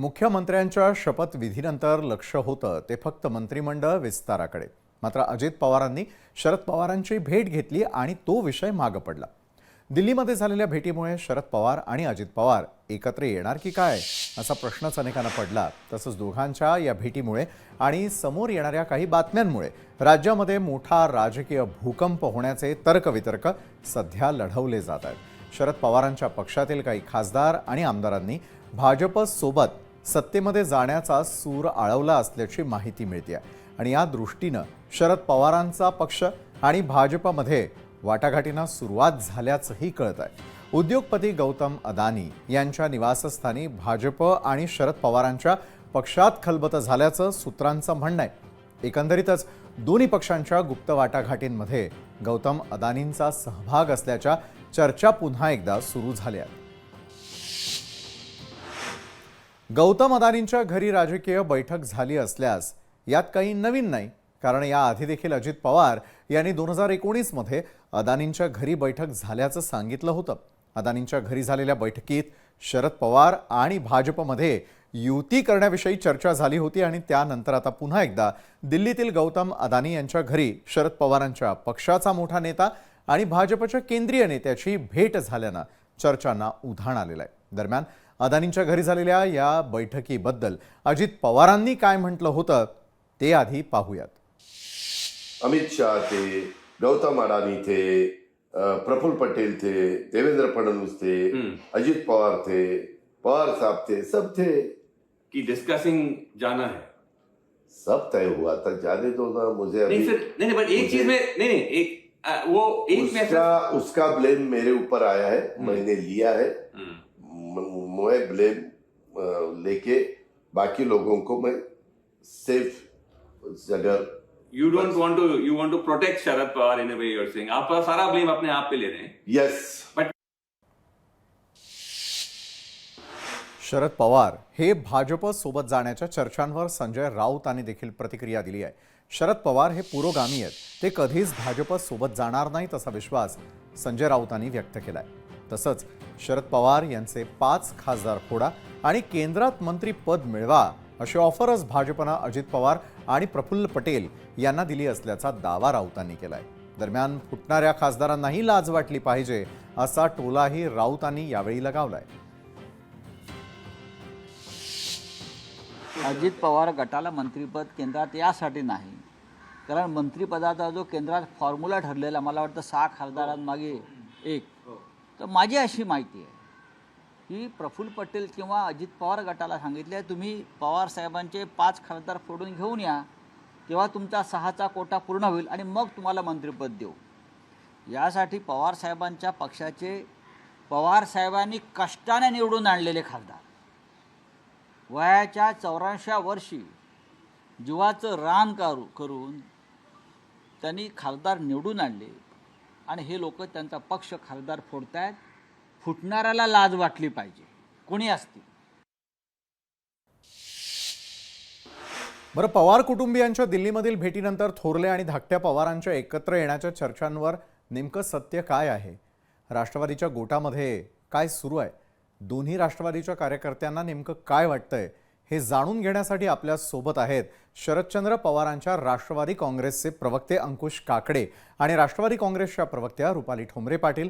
मुख्यमंत्र्यांच्या शपथविधीनंतर लक्ष होतं ते फक्त मंत्रिमंडळ विस्ताराकडे. मात्र अजित पवारांनी शरद पवारांची भेट घेतली आणि तो विषय मागं पडला. दिल्लीमध्ये झालेल्या भेटीमुळे शरद पवार आणि अजित पवार एकत्र येणार की काय असा प्रश्नच अनेकांना पडला. तसंच दोघांच्या या भेटीमुळे आणि समोर येणाऱ्या काही बातम्यांमुळे राज्यामध्ये मोठा राजकीय भूकंप होण्याचे तर्कवितर्क सध्या लढवले जात आहेत. शरद पवारांच्या पक्षातील काही खासदार आणि आमदारांनी भाजपसोबत सत्तेमध्ये जाण्याचा सूर आळवला असल्याची माहिती मिळते आणि या दृष्टीनं शरद पवारांचा पक्ष आणि भाजपमध्ये वाटाघाटींना सुरुवात झाल्याचंही कळत आहे उद्योगपती गौतम अदानी यांच्या निवासस्थानी भाजप आणि शरद पवारांच्या पक्षात खलबत झाल्याचं सूत्रांचं म्हणणं आहे. एकंदरीतच दोन्ही पक्षांच्या गुप्त वाटाघाटींमध्ये गौतम अदानींचा सहभाग असल्याच्या चर्चा पुन्हा एकदा सुरू झाल्या गौतम अदानींच्या घरी राजकीय बैठक झाली असल्यास यात काही नवीन नाही कारण याआधी देखील अजित पवार यांनी दोन हजार एकोणीसमध्ये अदानींच्या घरी बैठक झाल्याचं सांगितलं होतं. अदानींच्या घरी झालेल्या बैठकीत शरद पवार आणि भाजपमध्ये युती करण्याविषयी चर्चा झाली होती आणि त्यानंतर आता पुन्हा एकदा दिल्लीतील गौतम अदानी यांच्या घरी शरद पवारांच्या पक्षाचा मोठा नेता आणि भाजपच्या केंद्रीय नेत्याची भेट झाल्यानं चर्चांना उधाण आलेलं आहे. दरम्यान अदानींच्या घरी झालेल्या या बैठकीबद्दल अजित पवारांनी काय म्हटलं होतं ते आधी पाहूयात. अमित शाह थे गौतम अडानी थे अ, प्रफुल्ल पटेल थे देवेंद्र फडणवीस थे अजित पवार थे पवार साहब थे सब थे। कि डिस्कसिंग जाना है। सब तय हुआ था जाने दो ना मुझे नहीं अभी फिर नहीं नहीं बट एक चीज में नहीं नहीं एक अ, वो एक में उसका उसका ब्लेम मेरे ऊपर आया है मैंने लिया है। म- मैं ब्लेम लेके बाकी लोगों को मैं सेफ जगह you don't want to you want to protect Sharad Pawar in a way you are saying आप सारा ब्लेम अपने आप पे ले रहे हैं। यस शरद पवार हे भाजप सोबत जाण्याच्या चर्चांवर संजय राऊत यांनी देखील प्रतिक्रिया दिली आहे. शरद पवार हे पुरोगामी आहेत. ते कधीच भाजप सोबत जाणार नाहीत असा विश्वास संजय राऊतांनी व्यक्त केलाय. तसंच शरद पवार यांचे पाच खासदार फोडा आणि केंद्रात मंत्रीपद मिळवा अशी ऑफरच भाजपनं अजित पवार आणि प्रफुल्ल पटेल यांना दिली असल्याचा दावा राऊतांनी केलाय. दरम्यान फुटणाऱ्या खासदारांनाही लाज वाटली पाहिजे असा टोलाही राऊतांनी यावेळी लगावलाय. अजित पवार गटाला मंत्रिपद केंद्रात यासाठी नाही. कारण मंत्रिपदाचा जो केंद्रात फॉर्म्युला ठरलेला मला वाटतं सहा खासदारांमागे एक. तर माझी अशी माहिती आहे की प्रफुल्ल पटेल किंवा अजित पवार गटाला सांगितले तुम्ही पवार साहेबांचे पाच खासदार फोडून घेऊन या तेव्हा तुमचा सहाचा कोटा पूर्ण होईल आणि मग तुम्हाला मंत्रिपद देऊ. यासाठी पवार साहेबांच्या पक्षाचे पवार साहेबांनी कष्टाने निवडून आणलेले खासदार. वयाच्या चौऱ्याऐंशी वर्षी जीवाचं रान करू करून त्यांनी खासदार निवडून आणले. आणि हे लोक त्यांचा पक्ष खासदार फोडतायत. फुटणाऱ्याला लाज वाटली पाहिजे. कोणी असतील? बरं पवार कुटुंबियांच्या दिल्लीमधील भेटीनंतर थोरले आणि धाकट्या पवारांच्या एकत्र येण्याच्या चर्चांवर नेमकं सत्य काय आहे? राष्ट्रवादीच्या गोटामध्ये काय सुरू आहे? दोन्ही राष्ट्रवादीच्या कार्यकर्त्यांना नेमकं काय वाटतंय? हे जाणून घेण्यासाठी आपल्यासोबत आहेत शरदचंद्र पवारांच्या राष्ट्रवादी काँग्रेसचे प्रवक्ते अंकुश काकडे आणि राष्ट्रवादी काँग्रेसच्या प्रवक्त्या रुपाली ठोंबरे पाटील.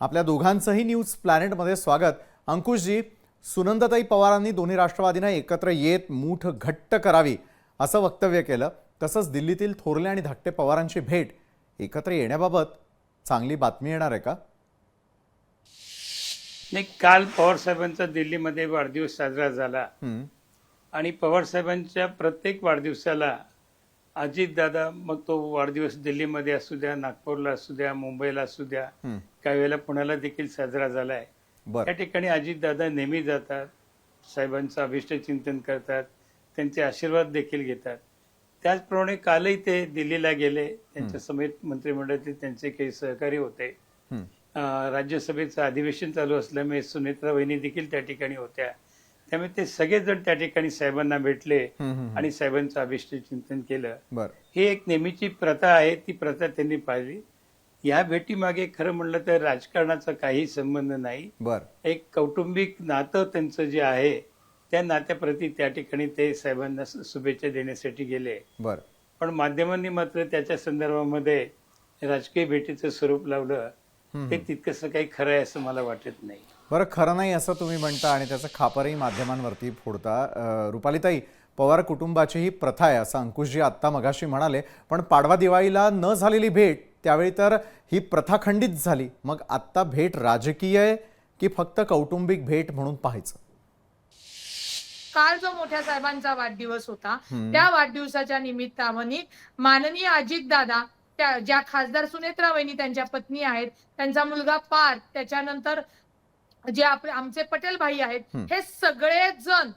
आपल्या दोघांचंही न्यूज प्लॅनेटमध्ये स्वागत. अंकुशजी सुनंदताई पवारांनी दोन्ही राष्ट्रवादींना एकत्र येत मूठ घट्ट करावी असं वक्तव्य केलं. तसंच दिल्लीतील थोरले आणि धाकटे पवारांची भेट एकत्र येण्याबाबत चांगली बातमी येणार आहे का? नाही काल पवार साहेबांचा दिल्लीमध्ये वाढदिवस साजरा झाला. आणि पवार साहेबांच्या प्रत्येक वाढदिवसाला अजितदादा मग तो वाढदिवस दिल्लीमध्ये असू द्या नागपूरला असू द्या मुंबईला असू द्या. काही वेळेला पुण्याला देखील साजरा झालाय. त्या ठिकाणी अजितदादा नेहमी जातात साहेबांचं अभिष्ट चिंतन करतात त्यांचे आशीर्वाद देखील घेतात. त्याचप्रमाणे कालही ते दिल्लीला गेले त्यांच्या समेत मंत्रिमंडळातील त्यांचे काही सहकारी होते. राज्यसभेचं अधिवेशन चालू असल्यामुळे सुनेत्रा वहिनी देखील त्या ठिकाणी होत्या. त्यामुळे ते सगळेजण त्या ठिकाणी साहेबांना भेटले. आणि साहेबांचं अभिष्ट चिंतन केलं. बरं. ही एक नेहमीची प्रथा आहे ती प्रथा त्यांनी पाळली. या भेटीमागे खरं म्हणलं तर राजकारणाचा काही संबंध नाही. बरं. एक कौटुंबिक नातं त्यांचं जे आहे त्या नात्याप्रती त्या ठिकाणी ते साहेबांना शुभेच्छा देण्यासाठी गेले. बरं. पण माध्यमांनी मात्र त्याच्या संदर्भामध्ये राजकीय भेटीचं स्वरूप लावलं ते तितकंसं काही खरं आहे असं मला वाटत नाही. बरं खरं नाही असं तुम्ही म्हणता आणि त्याचं खापरही माध्यमांवरती फोडता. रुपालीताई पवार कुटुंबाची ही प्रथा आहे असं अंकुशजी आत्ता मगाशी म्हणाले पण पाडवा दिवाळीला न झालेली भेट त्यावेळी तर ही प्रथा खंडित झाली. मग आत्ता भेट राजकीय आहे की फक्त कौटुंबिक भेट म्हणून पाहायचं? काल जो मोठ्या साहेबांचा वाढदिवस होता त्या वाढदिवसाच्या निमित्ताने माननीय अजितदादा त्या ज्या खासदार सुनेत्रा वहिनी त्यांच्या पत्नी आहेत त्यांचा मुलगा पार्थ त्याच्यानंतर जे आपले आमचे पटेल भाई आहेत हे. सगळे जण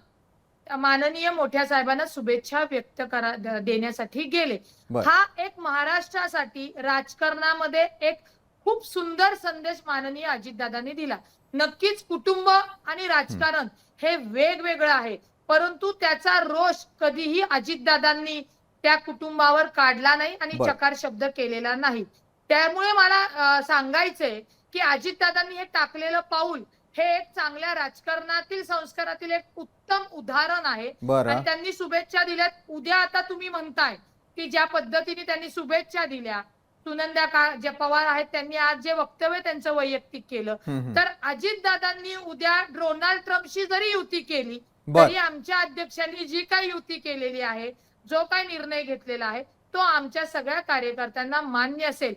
माननीय मोठ्या साहेबांना शुभेच्छा व्यक्त करा देण्यासाठी गेले. हा एक महाराष्ट्रासाठी राजकारणामध्ये एक खूप सुंदर संदेश माननीय अजितदादांनी दिला. नक्कीच कुटुंब आणि राजकारण हे. वेगवेगळं आहे. परंतु त्याचा रोष कधीही अजितदादांनी त्या कुटुंबावर काढला नाही आणि. चकार शब्द केलेला नाही. त्यामुळे मला सांगायचंय की अजितदादांनी हे टाकलेलं पाऊल हे एक चांगल्या राजकारणातील संस्कारातील एक उत्तम उदाहरण आहे. आणि त्यांनी शुभेच्छा दिल्यात उद्या आता तुम्ही म्हणताय की ज्या पद्धतीने त्यांनी शुभेच्छा दिल्या सुनंदा का जे पवार आहेत त्यांनी आज जे वक्तव्य त्यांचं वैयक्तिक केलं. तर अजितदादांनी उद्या डोनाल्ड ट्रम्पशी जरी युती केली. तरी आमच्या अध्यक्षांनी जी काही युती केलेली आहे जो काही निर्णय घेतलेला आहे तो आमच्या सगळ्या कार्यकर्त्यांना मान्य असेल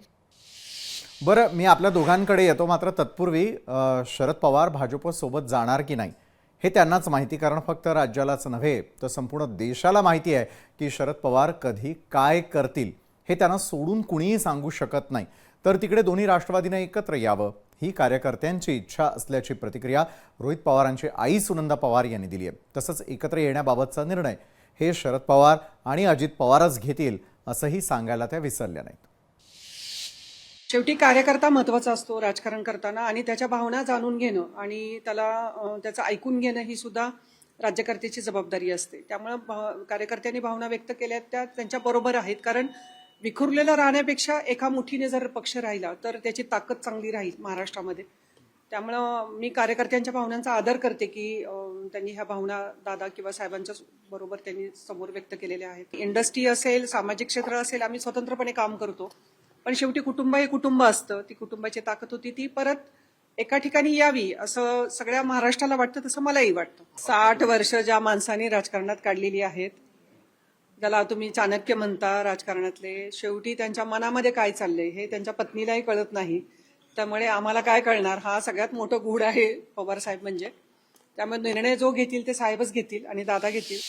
बरं मी आपल्या दोघांकडे येतो मात्र तत्पूर्वी शरद पवार भाजपसोबत जाणार की नाही हे त्यांनाच माहिती. कारण फक्त राज्यालाच नव्हे तर संपूर्ण देशाला माहिती आहे की शरद पवार कधी काय करतील हे त्यांना सोडून कुणीही सांगू शकत नाही. तर तिकडे दोन्ही राष्ट्रवादीने एकत्र यावं ही कार्यकर्त्यांची इच्छा असल्याची प्रतिक्रिया रोहित पवारांची आई सुनंदा पवार यांनी दिली आहे. तसंच एकत्र येण्याबाबतचा निर्णय हे शरद पवार आणि अजित पवारच घेतील असंही सांगायला त्या विसरल्या नाहीत. शेवटी कार्यकर्ता महत्त्वाचा असतो राजकारण करताना आणि त्याच्या भावना जाणून घेणं आणि त्याला त्याचं ऐकून घेणं ही सुद्धा राज्यकर्त्याची जबाबदारी असते. त्यामुळं भा- कार्यकर्त्यांनी भावना व्यक्त केल्या त्या त्यांच्या बरोबर आहेत. कारण विखुरलेलं राहण्यापेक्षा एका मुठीने जर पक्ष राहिला तर त्याची ताकद चांगली राहील महाराष्ट्रामध्ये. त्यामुळं मी कार्यकर्त्यांच्या भावनांचा आदर करते की त्यांनी ह्या भावना दादा किंवा साहेबांच्या बरोबर त्यांनी समोर व्यक्त केलेल्या आहेत. इंडस्ट्री असेल सामाजिक क्षेत्र असेल आम्ही स्वतंत्रपणे काम करतो. पण शेवटी कुटुंब हे कुटुंब असतं. ती कुटुंबाची ताकद होती ती परत एका ठिकाणी यावी असं सगळ्या महाराष्ट्राला वाटतं तसं मलाही वाटतं. साठ वर्ष ज्या माणसांनी राजकारणात काढलेली आहेत ज्याला तुम्ही चाणक्य म्हणता राजकारणातले शेवटी त्यांच्या मनामध्ये काय चाललंय हे त्यांच्या पत्नीलाही कळत नाही. त्यामुळे आम्हाला काय कळणार? हा सगळ्यात मोठं गुढ आहे पवार साहेब म्हणजे. त्यामुळे निर्णय जो घेतील ते साहेबच घेतील आणि दादा घेतील.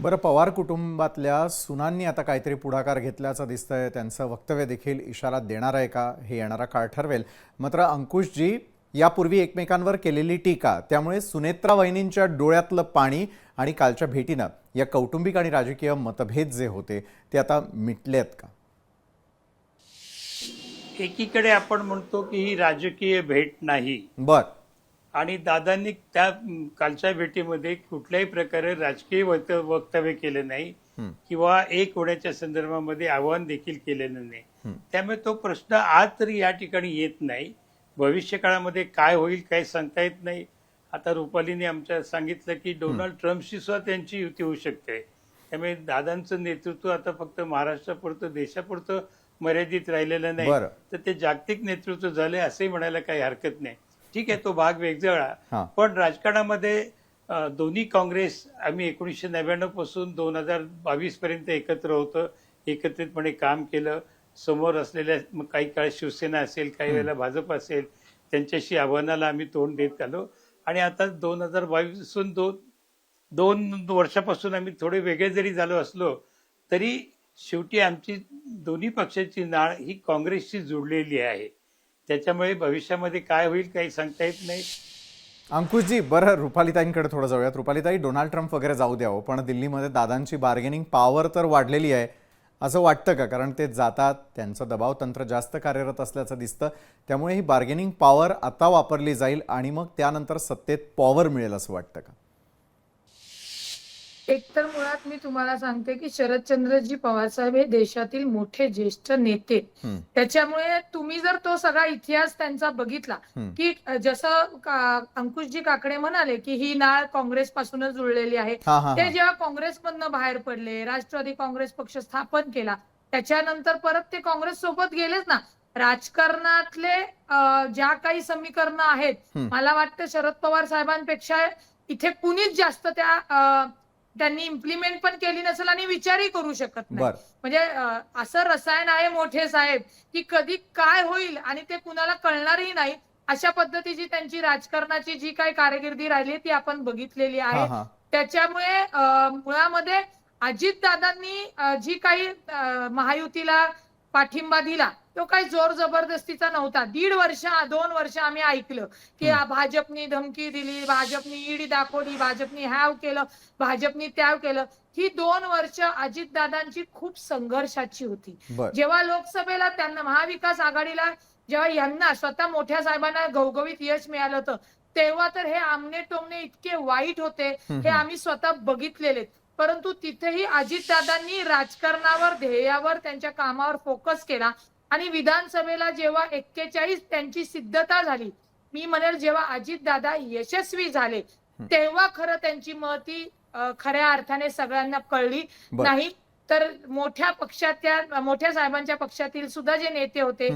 बरं पवार कुटुंबातल्या सुनांनी आता काहीतरी पुढाकार घेतल्याचं दिसतंय. त्यांचं वक्तव्य देखील इशारा देणार आहे का हे येणारा काळ ठरवेल. मात्र अंकुशजी यापूर्वी एकमेकांवर केलेली टीका त्यामुळे सुनेत्रा वहिनींच्या डोळ्यातलं पाणी आणि कालच्या भेटीनं या कौटुंबिक आणि राजकीय मतभेद जे होते ते आता मिटलेत का? एकीकडे आपण म्हणतो की ही राजकीय भेट नाही. बर. आणि दादांनी त्या कालच्या भेटीमध्ये कुठल्याही प्रकारे राजकीय वक्त- वक्तव्य केलं नाही किंवा एक होण्याच्या संदर्भामध्ये आवाहन देखील केलेलं नाही. त्यामुळे तो प्रश्न आज तरी या ठिकाणी येत नाही. भविष्य काळामध्ये काय होईल काय सांगता येत नाही. आता रुपालीने आमच्या सांगितलं की डोनाल्ड ट्रम्पशी सुद्धा त्यांची युती होऊ शकते. त्यामुळे दादांचं नेतृत्व आता फक्त महाराष्ट्रापुरतं देशापुरतं मर्यादित राहिलेलं नाही. तर ते जागतिक नेतृत्व झाले असंही म्हणायला काही हरकत नाही. ठीक आहे तो भाग हा. वेगळा पण राजकारणामध्ये दोन्ही काँग्रेस आम्ही एकोणीसशे नव्याण्णवपासून दोन हजार बावीस पर्यंत एकत्र होतं. एकत्रितपणे काम केलं. समोर असलेल्या काही काळ शिवसेना असेल काही वेळेला भाजप असेल त्यांच्याशी आव्हानाला आम्ही तोंड देत आलो. आणि आता दोन हजार बावीसपासून दोन दोन वर्षापासून आम्ही थोडे वेगळे जरी झालो असलो तरी शेवटी आमची दोन्ही पक्षाची नाळ ही काँग्रेसशी जुडलेली आहे. त्याच्यामुळे भविष्यामध्ये काय होईल काही सांगता येत नाही. अंकुशजी बरं रुपालीताईंकडे थोडं जाऊयात. रुपालीताई डोनाल्ड ट्रम्प वगैरे जाऊ द्यावं हो, पण दिल्लीमध्ये दादांची बार्गेनिंग पॉवर तर वाढलेली आहे असं वाटतं का? कारण ते जातात त्यांचं दबाव तंत्र जास्त कार्यरत असल्याचं दिसतं. त्यामुळे ही बार्गेनिंग पॉवर आता वापरली जाईल आणि मग त्यानंतर सत्तेत पॉवर मिळेल असं वाटतं का? एकतर मुळात मी तुम्हाला सांगते की शरदचंद्रजी पवार साहेब हे देशातील मोठे ज्येष्ठ नेते. त्याच्यामुळे तुम्ही जर तो सगळा इतिहास त्यांचा बघितला. की जसं अंकुशजी काकडे म्हणाले की ही नाळ काँग्रेस पासूनच जुळलेली आहे ते. जेव्हा काँग्रेसमधनं बाहेर पडले राष्ट्रवादी काँग्रेस पक्ष स्थापन केला त्याच्यानंतर परत ते काँग्रेस सोबत गेलेच ना राजकारणातले ज्या काही समीकरणं आहेत. मला वाटतं शरद पवार साहेबांपेक्षा इथे कुणीच जास्त त्या त्यांनी इम्प्लिमेंट पण केली नसेल आणि विचारही करू शकत नाही. म्हणजे असं रसायन आहे मोठे साहेब की कधी काय होईल आणि ते कुणाला कळणारही नाही अशा पद्धतीची त्यांची राजकारणाची जी काही कारकिर्दी राहिली ती आपण बघितलेली आहे. त्याच्यामुळे मुळामध्ये अजितदादांनी जी काही महायुतीला पाठिंबा दिला. तो काही जोर जबरदस्तीचा नव्हता. दीड वर्ष दोन वर्ष आम्ही ऐकलं की भाजपनी धमकी दिली भाजपनी ईडी दाखवली भाजपनी हॅव केलं भाजपनी त्याव केलं. ही दोन वर्ष अजितदादांची खूप संघर्षाची होती. जेव्हा लोकसभेला त्यांना महाविकास आघाडीला जेव्हा यांना स्वतः मोठ्या साहेबांना घवघवीत यश मिळालं होतं तेव्हा तर हे आमने टोमने इतके वाईट होते हे आम्ही स्वतः बघितलेले परंतु तिथेही अजितदादांनी राजकारणावर ध्येयावर त्यांच्या कामावर फोकस केला आणि विधानसभेला जेव्हा एक्केचाळीस त्यांची सिद्धता झाली मी म्हणेल जेव्हा अजितदादा यशस्वी झाले तेव्हा खरं त्यांची महती खऱ्या अर्थाने सगळ्यांना कळली. नाही तर मोठ्या पक्षाच्या मोठ्या साहेबांच्या पक्षातील सुद्धा जे नेते होते.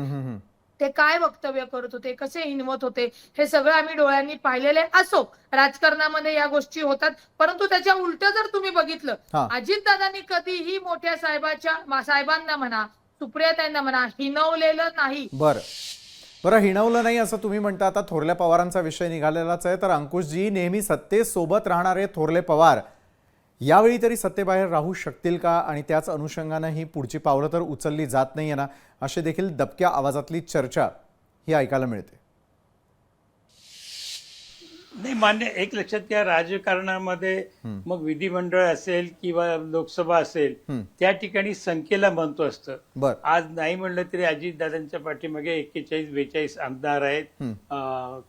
ते काय वक्तव्य करत होते कसे हिनवत होते हे सगळं आम्ही डोळ्यांनी पाहिलेले असो. राजकारणामध्ये या गोष्टी होतात परंतु त्याच्या उलट जर तुम्ही बघितलं. अजितदादांनी कधीही मोठ्या साहेबाच्या साहेबांना म्हणा सुप्रियाताईंना म्हणा हिनवलेलं नाही. बरं. बरं हिणवलं नाही असं तुम्ही म्हणता आता थोरल्या पवारांचा विषय निघालेलाच आहे तर अंकुशजी नेहमी सत्तेसोबत राहणारे थोरले पवार यावेळी तरी सत्तेबाहेर राहू शकतील का? आणि त्याच अनुषंगानं ही पुढची पावलं तर उचलली जात नाही ना? अशी देखील दबक्या आवाजातली चर्चा ही ऐकायला मिळते. नाही मान्य एक लक्षात घ्या राजकारणामध्ये मग विधिमंडळ असेल किंवा लोकसभा असेल. त्या ठिकाणी संख्येला महत्त्व असतं. बर. आज नाही म्हणलं तरी अजितदादांच्या पाठीमागे एक्केचाळीस बेचाळीस आमदार आहेत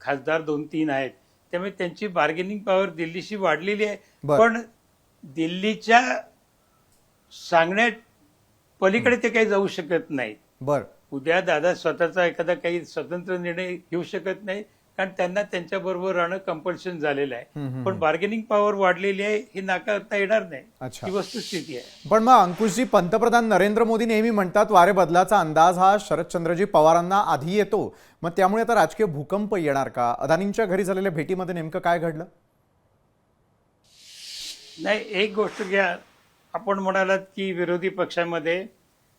खासदार दोन तीन आहेत. त्यामुळे त्यांची बार्गेनिंग पॉवर दिल्लीशी वाढलेली आहे. पण दिल्लीच्या सांगण्यात पलीकडे ते काही जाऊ शकत नाही बर. उद्या दादा स्वतःचा एखादा काही स्वतंत्र निर्णय घेऊ शकत नाही कारण त्यांना त्यांच्या बरोबर राहणं कंपल्शन झालेलं आहे. पण बार्गेनिंग पॉवर वाढलेली आहे ही नाकारता येणार नाही. अच्छा. ही वस्तुस्थिती आहे. पण मग अंकुशजी पंतप्रधान नरेंद्र मोदी नेहमी म्हणतात वारे बदलाचा अंदाज हा शरदचंद्रजी पवारांना आधी येतो. मग त्यामुळे आता राजकीय भूकंप येणार का? अदानींच्या घरी झालेल्या भेटीमध्ये नेमकं काय घडलं? नाही एक गोष्ट घ्या. आपण म्हणालात की विरोधी पक्षामध्ये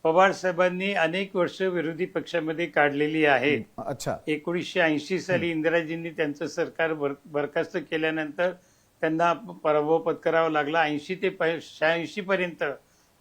पवार साहेबांनी अनेक वर्ष विरोधी पक्षामध्ये काढलेली आहे. अच्छा. एकोणीसशे ऐंशी साली इंदिराजींनी त्यांचं सरकार बर बरखास्त केल्यानंतर त्यांना पराभव पत्करावा लागला. ऐंशी ते शहाऐंशी पर्यंत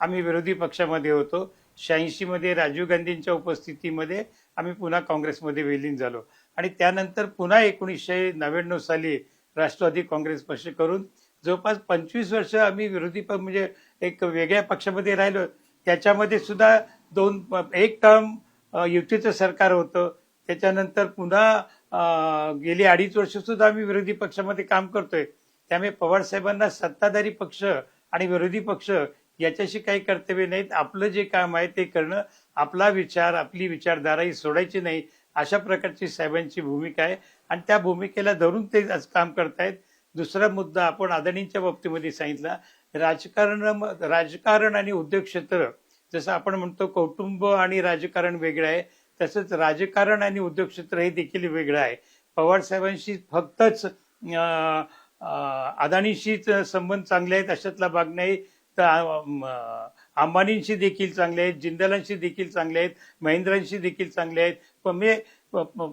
आम्ही विरोधी पक्षामध्ये होतो. शहाऐंशी मध्ये राजीव गांधींच्या उपस्थितीमध्ये आम्ही पुन्हा काँग्रेसमध्ये विलीन झालो. आणि त्यानंतर पुन्हा एकोणीसशे नव्याण्णव साली राष्ट्रवादी काँग्रेस पक्ष करून जवळपास पंचवीस वर्ष आम्ही विरोधी पक्ष म्हणजे एक वेगळ्या पक्षामध्ये राहिलो. त्याच्यामध्ये सुद्धा दोन एक टर्म युतीचं सरकार होतं. त्याच्यानंतर पुन्हा गेली अडीच वर्ष सुद्धा आम्ही विरोधी पक्षामध्ये काम करतोय. त्यामुळे पवार साहेबांना सत्ताधारी पक्ष आणि विरोधी पक्ष याच्याशी काही कर्तव्य नाहीत. आपलं जे काम आहे ते करणं आपला विचार आपली विचारधारा ही सोडायची नाही अशा प्रकारची साहेबांची भूमिका आहे. आणि त्या भूमिकेला धरून ते आज काम करतायत. दुसरा मुद्दा आपण अदानींच्या बाबतीमध्ये सांगितला. राजकारण राजकारण आणि उद्योग क्षेत्र जसं आपण म्हणतो कौटुंब आणि राजकारण वेगळं आहे तसंच राजकारण आणि उद्योग क्षेत्र हे देखील वेगळं आहे. पवार साहेबांशी फक्तच अदानीशीच संबंध चांगले आहेत अशातला भाग नाही. तर अंबानींशी देखील चांगले आहेत जिंदलांशी देखील चांगले आहेत महिंद्रांशी देखील चांगले आहेत. पण मी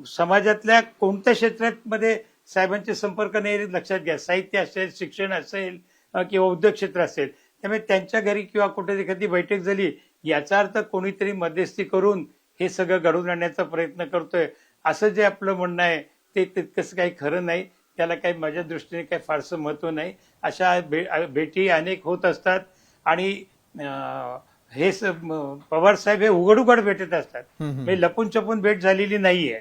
समाजातल्या कोणत्या क्षेत्रात मध्ये साहेबांचे संपर्क नाही लक्षात घ्या. साहित्य असेल शिक्षण असेल किंवा उद्योग क्षेत्र असेल त्यामुळे त्यांच्या घरी किंवा कुठे एखादी बैठक झाली याचा अर्थ कोणीतरी मध्यस्थी करून हे सगळं घडवून आणण्याचा प्रयत्न करतोय. असं जे आपलं म्हणणं आहे ते तितकंच काही खरं नाही. त्याला काही माझ्या दृष्टीने काही फारसं महत्त्व नाही. अशा भे भेटी अनेक होत असतात आणि हे पवार साहेब हे उघड उघड भेटत असतात. म्हणजे लपून छपून भेट झालेली नाहीये.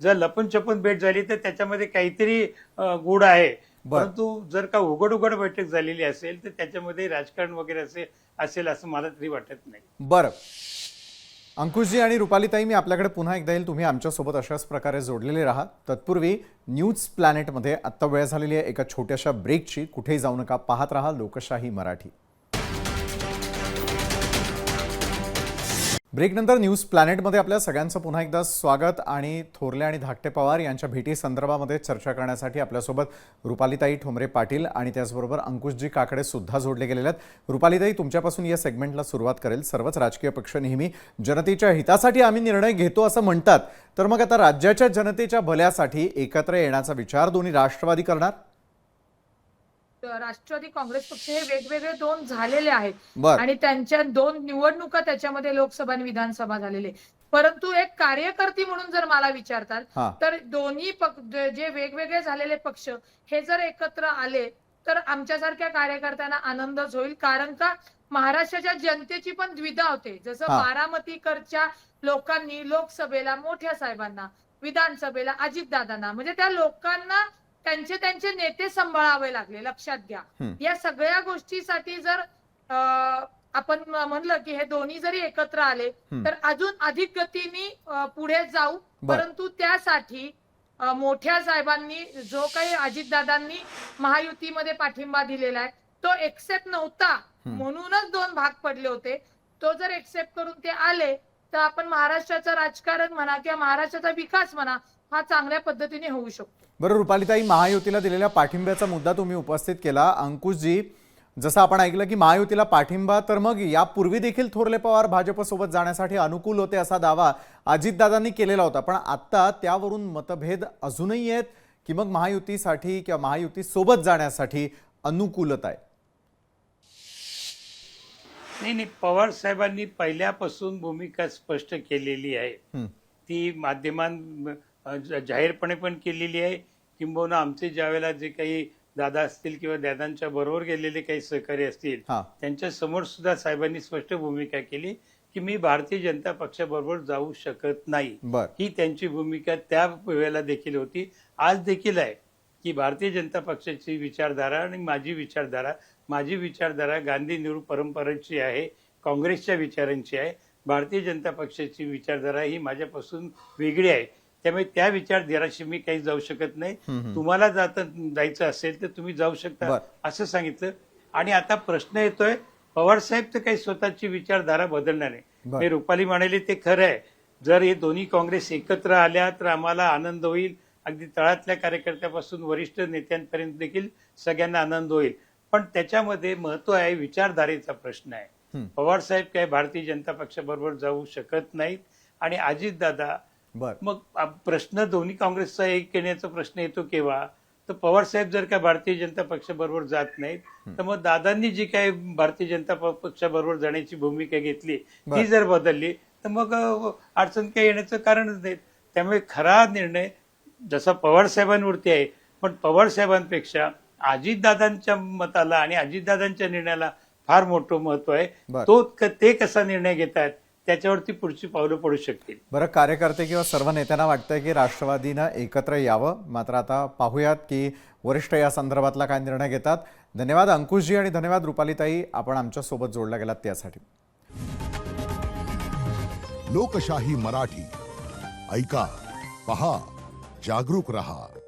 जर लपून छपून भेट झाली तर त्याच्यामध्ये काहीतरी गूढ आहे. परंतु जर का उघड उघड बैठक झालेली असेल तर त्याच्यामध्ये राजकारण वगैरे असे असेल असं मला तरी वाटत नाही. बरं. अंकुशजी आणि रुपालीताई मी आपल्याकडे पुन्हा एकदा येईल. तुम्ही आमच्यासोबत अशाच प्रकारे जोडलेले राहा. तत्पूर्वी न्यूज प्लॅनेटमध्ये आत्ता वेळ झालेली आहे. एका छोट्याशा ब्रेकची. कुठेही जाऊ नका. पाहत राहा लोकशाही मराठी. ब्रेकनंतर न्यूज प्लॅनेटमध्ये आपल्या सगळ्यांचं पुन्हा एकदा स्वागत आणि थोरले आणि धाकटे पवार यांच्या भेटी संदर्भामध्ये चर्चा करण्यासाठी आपल्यासोबत रुपालीताई ठोंबरे पाटील आणि त्याचबरोबर अंकुशजी काकडे सुद्धा जोडले गेलेले आहेत. रुपालीताई तुमच्यापासून या सेगमेंटला सुरुवात करेल. सर्वच राजकीय पक्ष नेहमी जनतेच्या हितासाठी आम्ही निर्णय घेतो असं म्हणतात. तर मग आता राज्याच्या जनतेच्या भल्यासाठी एकत्र येण्याचा विचार दोन्ही राष्ट्रवादी करणार? राष्ट्रवादी काँग्रेस पक्ष हे वेगवेगळे दोन झालेले आहेत. बर. आणि त्यांच्या दोन निवडणुका त्याच्यामध्ये लोकसभा आणि विधानसभा झालेले परंतु एक कार्यकर्ती म्हणून जर मला विचारतात हा. तर दोन्ही जे वेगवेगळे झालेले पक्ष हे जर एकत्र आले तर आमच्यासारख्या कार्यकर्त्यांना आनंदच होईल. कारण का? महाराष्ट्राच्या जनतेची पण द्विधा होते. जसं हा. बारामतीकडच्या लोकांनी लोकसभेला मोठ्या साहेबांना विधानसभेला अजितदादांना म्हणजे त्या लोकांना त्यांचे त्यांचे नेते सांभाळावे लागले लक्षात घ्या. या सगळ्या गोष्टीसाठी जर आपण म्हणलं की हे दोन्ही जरी एकत्र आले. तर अजून अधिक गतीने पुढे जाऊ. परंतु त्यासाठी मोठ्या साहेबांनी जो काही अजितदादांनी महायुतीमध्ये पाठिंबा दिलेला आहे तो एक्सेप्ट नव्हता म्हणूनच दोन भाग पडले होते तो जर एक्सेप्ट करून ते आले तर आपण महाराष्ट्राचं राजकारण म्हणा किंवा महाराष्ट्राचा विकास म्हणा हा चांगल्या पद्धतीने होऊ शकतो. बरं रुपालीताई महायुतीला दिलेल्या पाठिंब्याचा मुद्दा तुम्ही उपस्थित केला. अंकुशजी जसं आपण ऐकलं की महायुतीला पाठिंबा तर मग यापूर्वी देखील थोरले पवार भाजपसोबत जाण्यासाठी अनुकूल होते असा दावा अजितदादांनी केलेला होता. पण आत्ता त्यावरून मतभेद अजूनही आहेत की मग महायुतीसाठी किंवा महायुती सोबत जाण्यासाठी अनुकूलता आहे? नाही नाही पवार साहेबांनी पहिल्यापासून भूमिका स्पष्ट केलेली आहे. ती माध्यमां जाहीरपणे पण केलेली आहे. किंबहुना आमचे ज्यावेळेला जे काही दादा असतील किंवा दादांच्या बरोबर गेलेले काही सहकारी असतील त्यांच्यासमोर सुद्धा साहेबांनी स्पष्ट भूमिका केली की मी भारतीय जनता पक्षाबरोबर जाऊ शकत नाही. ही त्यांची भूमिका त्या वेळेला देखील होती. आज देखील आहे की भारतीय जनता पक्षाची विचारधारा आणि माझी विचारधारा माझी विचारधारा गांधी नेहरू परंपरेची आहे काँग्रेसच्या विचारांची आहे भारतीय जनता पक्षाची विचारधारा ही माझ्यापासून वेगळी आहे. त्यामुळे त्या विचारधाराशी मी काही जाऊ शकत नाही. तुम्हाला जात जायचं असेल तर तुम्ही जाऊ शकता. असं सांगितलं. आणि आता प्रश्न येतोय पवार साहेब तर काही स्वतःची विचारधारा बदलणार नाही. हे रुपाली म्हणाले ते खरं आहे. जर हे दोन्ही काँग्रेस एकत्र आल्या तर आम्हाला आनंद होईल. अगदी तळातल्या कार्यकर्त्यापासून वरिष्ठ नेत्यांपर्यंत देखील सगळ्यांना आनंद होईल. पण त्याच्यामध्ये महत्त्व आहे विचारधारेचा प्रश्न आहे. पवार साहेब काय भारतीय जनता पक्षाबरोबर जाऊ शकत नाहीत आणि अजितदादा मग प्रश्न दोन्ही काँग्रेसचा एक येण्याचा प्रश्न येतो केव्हा? तर पवार साहेब जर का भारतीय जनता पक्षाबरोबर जात नाहीत तर मग दादांनी जी काय भारतीय जनता पक्षाबरोबर जाण्याची भूमिका घेतली. ती जर बदलली तर मग अडचण काही येण्याचं कारणच नाही त्यामुळे खरा निर्णय जसा पवार साहेबांवरती आहे पण पवार साहेबांपेक्षा अजितदादांच्या मताला आणि अजितदादांच्या निर्णयाला फार मोठं महत्त्व आहे. तो ते कसा निर्णय घेतात त्याच्यावरती पुढची पावलं पडू शकतील. बरं कार्यकर्ते किंवा सर्व नेत्यांना वाटतंय की राष्ट्रवादीनं एकत्र यावं. मात्र आता पाहूयात की वरिष्ठ या संदर्भातला काय निर्णय घेतात. धन्यवाद अंकुशजी आणि धन्यवाद रुपालीताई. आपण आमच्यासोबत जोडल्या गेलात त्यासाठी. लोकशाही मराठी. ऐका पहा जागरूक रहा.